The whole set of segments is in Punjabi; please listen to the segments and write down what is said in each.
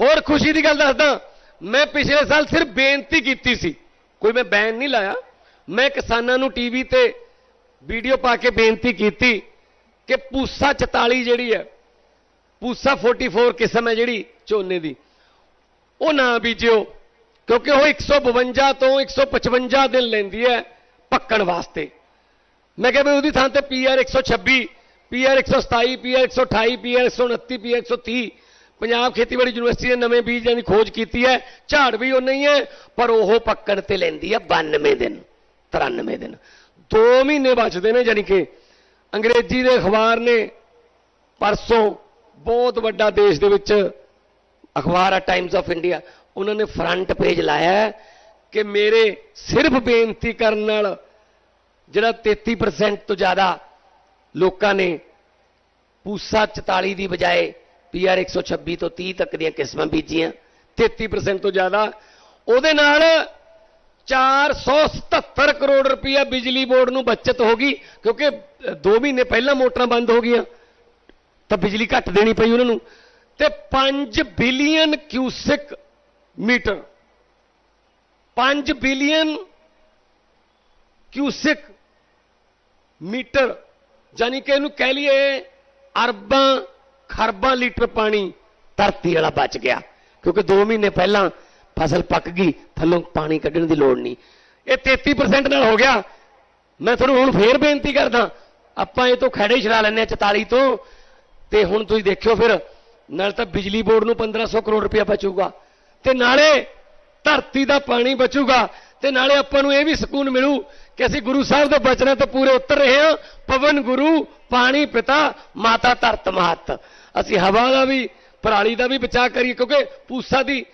ਹੋਰ ਖੁਸ਼ੀ ਦੀ ਗੱਲ ਦੱਸਦਾ। ਮੈਂ ਪਿਛਲੇ ਸਾਲ ਸਿਰਫ ਬੇਨਤੀ ਕੀਤੀ ਸੀ। ਕੋਈ ਮੈਂ ਬੈਨ ਨਹੀਂ ਲਾਇਆ। ਮੈਂ ਕਿਸਾਨਾਂ ਨੂੰ ਟੀਵੀ ਤੇ ਵੀਡੀਓ ਪਾ ਕੇ ਬੇਨਤੀ ਕੀਤੀ ਕਿ ਪੂਸਾ 44 ਜਿਹੜੀ ਹੈ ਪੂਸਾ 44 ਕਿਸਮ ਹੈ ਜਿਹੜੀ ਝੋਨੇ ਦੀ, ਉਹ ਨਾ ਬੀਜਿਓ, ਕਿਉਂਕਿ ਉਹ 152 ਤੋਂ 155 ਦਿਨ ਲੈਂਦੀ ਹੈ ਪੱਕਣ ਵਾਸਤੇ। ਮੈਂ ਕਿਹਾ ਵੀ ਉਹਦੀ ਥਾਂ ਤੇ PR 126 PR 127 PR 128 PR 129 PR 130 Punjab ਖੇਤੀਬਾੜੀ ਯੂਨੀਵਰਸਿਟੀ ਨੇ ਨਵੇਂ ਬੀਜਾਂ ਦੀ ਖੋਜ ਕੀਤੀ ਹੈ। ਝਾੜ ਵੀ ਉਹ ਨਹੀਂ ਹੈ, ਪਰ ਉਹ ਪੱਕਣ ਤੇ ਲੈਂਦੀ ਹੈ 92 ਦਿਨ 93 ਦਿਨ। 2 ਮਹੀਨੇ ਬਚਦੇ ਨੇ ਯਾਨੀ ਕਿ ਅੰਗਰੇਜ਼ੀ ਦੇ ਅਖਬਾਰ ਨੇ ਪਰਸੋਂ ਬਹੁਤ ਵੱਡਾ ਦੇਸ਼ ਦੇ ਵਿੱਚ ਅਖਬਾਰ ਆ ਟਾਈਮਸ ਆਫ ਇੰਡੀਆ ਉਹਨਾਂ ਨੇ ਫਰੰਟ ਪੇਜ ਲਾਇਆ ਕਿ ਮੇਰੇ ਸਿਰਫ ਬੇਨਤੀ ਕਰਨ ਨਾਲ ਜਿਹੜਾ 33% ਤੋਂ ਜ਼ਿਆਦਾ ਲੋਕਾਂ ਨੇ ਪੂਸਾ 44 ਦੀ ਬਜਾਏ ਪੀਆਰ 126 ਤੋਂ 30 ਤੱਕ ਦੀਆਂ ਕਿਸਮਾਂ ਬੀਜੀਆਂ 33% ਤੋਂ ਜ਼ਿਆਦਾ। ਉਹਦੇ ਨਾਲ 477 ਕਰੋੜ ਰੁਪਇਆ ਬਿਜਲੀ ਬੋਰਡ ਨੂੰ ਬਚਤ ਹੋ ਗਈ, ਕਿਉਂਕਿ 2 ਮਹੀਨੇ ਪਹਿਲਾਂ ਮੋਟਰਾਂ ਬੰਦ ਹੋ ਗਈਆਂ। ਤਾਂ ਬਿਜਲੀ ਘੱਟ ਦੇਣੀ ਪਈ ਉਹਨਾਂ ਨੂੰ। ਤੇ 5 billion cusec metre 5 billion cusec metre ਜਾਨੀ ਕਿ ਇਹਨੂੰ ਕਹਿ ਲਈਏ ਅਰਬਾਂ ਖਰਬਾਂ ਲੀਟਰ ਪਾਣੀ ਧਰਤੀ ਵਾਲਾ ਬਚ ਗਿਆ। ਕਿਉਂਕਿ 2 ਮਹੀਨੇ ਪਹਿਲਾਂ ਫਸਲ ਪੱਕ ਗਈ, ਥੱਲੋਂ ਪਾਣੀ ਕੱਢਣ ਦੀ ਲੋੜ ਨਹੀਂ। ਇਹ 33% ਨਾਲ ਹੋ ਗਿਆ। ਮੈਂ ਤੁਹਾਨੂੰ ਹੁਣ ਫੇਰ ਬੇਨਤੀ ਕਰਦਾ, ਆਪਾਂ ਇਹ ਤੋਂ ਖੜੇ ਛੜਾ ਲੈਂਦੇ ਹਾਂ 44 ਤੋਂ। ਤੇ ਹੁਣ ਤੁਸੀਂ ਦੇਖਿਓ ਫਿਰ, ਨਾਲ ਤਾਂ ਬਿਜਲੀ ਬੋਰਡ ਨੂੰ 1500 ਕਰੋੜ ਰੁਪਇਆ ਬਚੂਗਾ। ਤੇ ਨਾਲੇ ਧਰਤੀ ਦਾ ਪਾਣੀ ਬਚੂਗਾ। ਤੇ ਨਾਲੇ ਆਪਾਂ ਨੂੰ ਇਹ ਵੀ ਸਕੂਨ ਮਿਲੂ ਕਿ ਅਸੀਂ ਗੁਰੂ ਸਾਹਿਬ ਦੇ ਬਚਨਾਂ ਤੋਂ ਪੂਰੇ ਉਤਰ ਰਹੇ ਹਾਂ। ਪਵਨ ਗੁਰੂ, ਪਾਣੀ ਪਿਤਾ, ਮਾਤਾ ਧਰਤ ਮਾਤ ਅਸੀਂ ਹਵਾ ਦਾ ਵੀ, ਪਰਾਲੀ ਦਾ ਵੀ ਬਚਾਅ ਕਰੀਏ, ਕਿਉਂਕਿ ਪੂਸਾ ਦੀ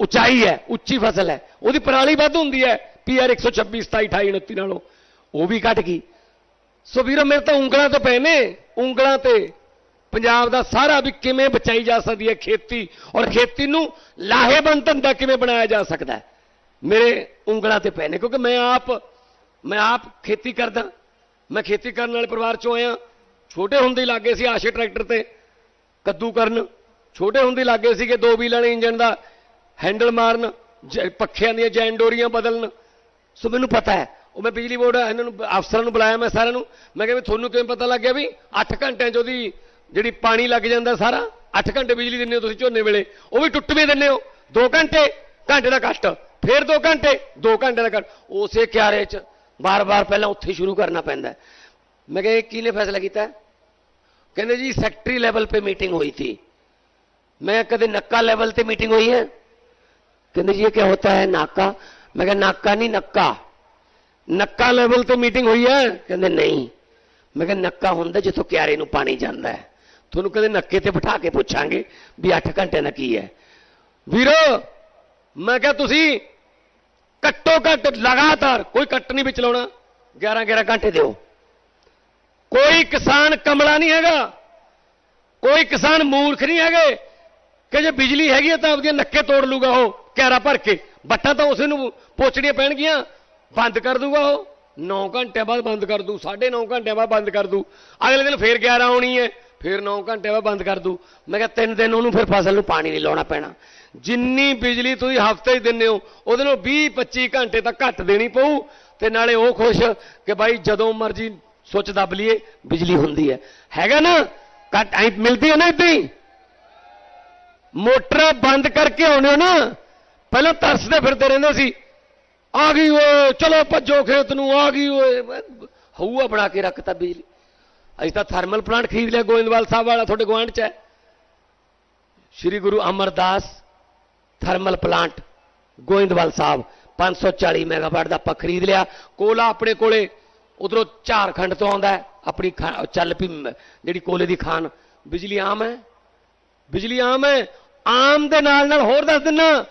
ਉਚਾਈ ਹੈ, ਉੱਚੀ ਫਸਲ ਹੈ। ਉਹਦੀ ਪਰਾਲੀ ਵੱਧ ਹੁੰਦੀ ਹੈ ਪੀਆਰ 126 27 28 29 ਨਾਲੋਂ। ਉਹ ਵੀ ਘਟ ਗਈ। ਸੋ ਵੀਰੋ, ਮੇਰੇ ਤਾਂ ਉਂਗਲਾਂ ਤੋਂ ਪਏ ਨੇ। ਉਂਗਲਾਂ ਤੇ ਪੰਜਾਬ ਦਾ ਸਾਰਾ ਵੀ ਕਿਵੇਂ ਬਚਾਈ ਜਾ ਸਕਦੀ ਹੈ ਖੇਤੀ, ਔਰ ਖੇਤੀ ਨੂੰ ਲਾਹੇਵੰਦ ਧੰਦਾ ਕਿਵੇਂ ਬਣਾਇਆ ਜਾ ਸਕਦਾ ਮੇਰੇ ਉਂਗਲਾਂ ਤੇ ਪਏ ਨੇ, ਕਿਉਂਕਿ ਮੈਂ ਆਪ ਮੈਂ ਆਪ ਖੇਤੀ ਕਰਦਾ। ਮੈਂ ਖੇਤੀ ਕਰਨ ਵਾਲੇ ਪਰਿਵਾਰ ਚੋਂ ਆਇਆ। ਛੋਟੇ ਹੁੰਦੇ ਹੀ ਲੱਗੇ ਸੀ ਆਸ਼ੇ ਟਰੈਕਟਰ ਤੇ। ਕੱਦੂ ਕਰਨ। ਛੋਟੇ ਹੁੰਦੇ ਹੀ ਲੱਗੇ ਸੀ ਦੋ ਵੀਲਾਂ ਵਾਲੇ ਇੰਜਣ ਦਾ, ਹੈਂਡਲ ਮਾਰਨ, ਜ- ਪੱਖਿਆਂ ਦੀਆਂ ਜੈਨ ਡੋਰੀਆਂ ਬਦਲਣ। ਸੋ ਮੈਨੂੰ ਪਤਾ ਹੈ, ਉਹ ਮੈਂ ਬਿਜਲੀ ਬੋਰਡ ਇਹਨਾਂ ਨੂੰ, ਅਫਸਰਾਂ ਨੂੰ ਬੁਲਾਇਆ ਮੈਂ ਸਾਰਿਆਂ ਨੂੰ। ਮੈਂ ਕਿਹਾ ਵੀ ਤੁਹਾਨੂੰ ਕਿਵੇਂ ਪਤਾ ਲੱਗ ਗਿਆ ਵੀ 8 ਘੰਟਿਆਂ 'ਚ ਉਹਦੀ ਜਿਹੜੀ ਪਾਣੀ ਲੱਗ ਜਾਂਦਾ ਸਾਰਾ 8 ਘੰਟੇ ਬਿਜਲੀ ਦਿੰਦੇ ਹੋ ਤੁਸੀਂ ਝੋਨੇ ਵੇਲੇ, ਉਹ ਵੀ ਟੁੱਟ ਵੀ ਦਿੰਦੇ ਹੋ। 2 ਘੰਟੇ ਘੰਟੇ ਦਾ ਕਸ਼ਟ, ਫਿਰ 2 ਘੰਟੇ 2 ਘੰਟੇ ਦਾ ਕਸ਼ਟ। ਉਸੇ ਕਿਆਰੇ 'ਚ ਬਾਰ-ਬਾਰ ਪਹਿਲਾਂ ਉੱਥੇ ਸ਼ੁਰੂ ਕਰਨਾ ਪੈਂਦਾ ਮੈਂ ਕਿਹਾ ਇਹ ਕਿਹਨੇ ਫੈਸਲਾ ਕੀਤਾ ਕਹਿੰਦੇ ਜੀ ਸੈਕਟਰੀ ਲੈਵਲ पे मीटिंग हुई थी मैं कदे नक्का लेवल पे मीटिंग हुई है कहते जी ये क्या होता है नाका मैं कहा नाका नहीं नक्का ਨੱਕਾ ਲੈਵਲ ਤੇ ਮੀਟਿੰਗ ਹੋਈ ਹੈ ਕਹਿੰਦੇ ਨਹੀਂ ਮੈਂ ਕਿਹਾ ਨੱਕਾ ਹੁੰਦਾ ਜਿੱਥੋਂ ਕਿਆਰੇ ਨੂੰ ਪਾਣੀ ਜਾਂਦਾ ਹੈ ਤੁਹਾਨੂੰ ਕਦੇ ਨੱਕੇ ਤੇ ਬਿਠਾ ਕੇ ਪੁੱਛਾਂਗੇ ਵੀ 8 ਘੰਟੇ ਦਾ ਕੀ ਹੈ ਵੀਰੋ ਮੈਂ ਕਿਹਾ ਤੁਸੀਂ ਘੱਟੋ ਘੱਟ ਲਗਾਤਾਰ ਕੋਈ ਕੱਟ ਨਹੀਂ ਵਿੱਚ ਲਾਉਣਾ 11 11 ਘੰਟੇ ਦਿਓ ਕੋਈ ਕਿਸਾਨ ਕਮਲਾ ਨਹੀਂ ਹੈਗਾ। ਕੋਈ ਕਿਸਾਨ ਮੂਰਖ ਨਹੀਂ ਹੈਗੇ ਕਿ ਜੇ ਬਿਜਲੀ ਹੈਗੀ ਹੈ ਤਾਂ ਆਪਦੀਆਂ ਨੱਕੇ ਤੋੜ ਲੂਗਾ ਉਹ, ਕੈਰਾ ਭਰ ਕੇ। ਬੱਟਾ ਤਾਂ ਉਸੇ ਨੂੰ ਪੋਚੜੀਆਂ ਪੈਣਗੀਆਂ, ਬੰਦ ਕਰ ਦੂਗਾ ਉਹ। 9 ਘੰਟੇ ਬਾਅਦ ਬੰਦ ਕਰ ਦੂ 9.5 ਘੰਟੇ ਬਾਅਦ ਬੰਦ ਕਰ ਦੂ। ਅਗਲੇ ਦਿਨ ਫੇਰ 11 ਆਉਣੀ ਹੈ, ਫੇਰ 9 ਘੰਟੇ ਬਾਅਦ ਬੰਦ ਕਰ ਦੂ। ਮੈਂ ਕਿਹਾ ਤਿੰਨ ਦਿਨ ਉਹਨੂੰ ਫਿਰ ਫਸਲ ਨੂੰ ਪਾਣੀ ਨਹੀਂ ਲਾਉਣਾ ਪੈਣਾ। ਜਿੰਨੀ ਬਿਜਲੀ ਤੁਸੀਂ ਹਫ਼ਤੇ 'ਚ ਦਿੰਦੇ ਹੋ, ਉਹਦੇ ਨੂੰ 20 25 ਘੰਟੇ ਤੱਕ ਘੱਟ ਦੇਣੀ ਪਊ। ਤੇ ਨਾਲੇ ਉਹ ਖੁਸ਼ ਕਿ ਬਾਈ ਜਦੋਂ ਮਰਜ਼ੀ ਸੁੱਚ ਦੱਬ ਲਈਏ, ਬਿਜਲੀ ਹੁੰਦੀ ਹੈ। ਹੈਗਾ ਨਾ? ਘੱਟ ਐਂ ਮਿਲਦੀ ਹੈ ਨਾ ਇਦਾਂ ਹੀ? ਮੋਟਰ ਬੰਦ ਕਰਕੇ ਆਉਣੇ ਹੋ ਨਾ, ਪਹਿਲਾਂ ਤਰਸਦੇ ਫਿਰਦੇ ਰਹਿੰਦੇ ਸੀ। ਆ ਗਈ ਓਏ, ਚਲੋ ਭੱਜੋ ਖੇਤ ਨੂੰ, ਆ ਗਈ ਓਏ। ਹਊਆ ਬਣਾ ਕੇ ਰੱਖਤਾ ਬਿਜਲੀ। ਅਸੀਂ ਤਾਂ ਥਰਮਲ ਪਲਾਂਟ ਖਰੀਦ ਲਿਆ, ਗੋਇੰਦਵਾਲ ਸਾਹਿਬ ਵਾਲਾ ਤੁਹਾਡੇ ਗੁਆਂਢ ਚ ਹੈ। Sri Guru Amardas thermal plant Goindwal Sahib 540 megawatt ਦਾ ਆਪਾਂ ਖਰੀਦ ਲਿਆ। ਕੋਲਾ ਆਪਣੇ ਕੋਲੇ ਉਧਰੋਂ ਝਾਰਖੰਡ ਤੋਂ ਆਉਂਦਾ ਆਪਣੀ ਖਾ- ਚੱਲ ਪਈ ਜਿਹੜੀ ਕੋਲੇ ਦੀ ਖਾਨ ਬਿਜਲੀ ਆਮ ਹੈ? ਬਿਜਲੀ ਆਮ ਹੈ? ਆਮ ਦੇ ਨਾਲ ਨਾਲ ਹੋਰ ਦੱਸ ਦਿੰਨਾ।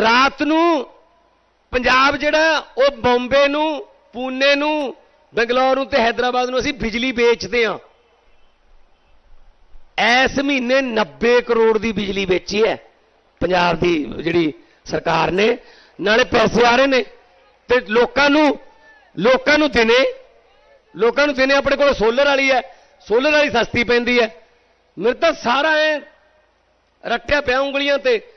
ਰਾਤ ਨੂੰ ਪੰਜਾਬ ਜਿਹੜਾ, ਉਹ ਬੰਬੇ ਨੂੰ, ਪੂਨੇ ਨੂੰ, ਬੰਗਲੌਰ ਨੂੰ ਤੇ ਹੈਦਰਾਬਾਦ ਨੂੰ ਅਸੀਂ ਬਿਜਲੀ ਵੇਚਦੇ ਹਾਂ। ਇਸ ਮਹੀਨੇ 90 ਕਰੋੜ ਦੀ ਬਿਜਲੀ ਵੇਚੀ ਹੈ, ਪੰਜਾਬ ਦੀ ਜਿਹੜੀ ਸਰਕਾਰ ਨੇ। ਨਾਲੇ ਪੈਸੇ ਆ ਰਹੇ ਨੇ। ਤੇ ਲੋਕਾਂ ਨੂੰ ਲੋਕਾਂ ਨੂੰ ਦਿਨੇ, ਲੋਕਾਂ ਨੂੰ ਦਿਨੇ ਆਪਣੇ ਕੋਲ ਸੋਲਰ ਵਾਲੀ ਹੈ, ਸੋਲਰ ਵਾਲੀ ਸਸਤੀ ਪੈਂਦੀ ਹੈ। ਮੇਰੇ ਤਾਂ ਸਾਰਾ ਐ ਰੱਟਿਆ ਪਿਆ ਉਂਗਲੀਆਂ ਤੇ।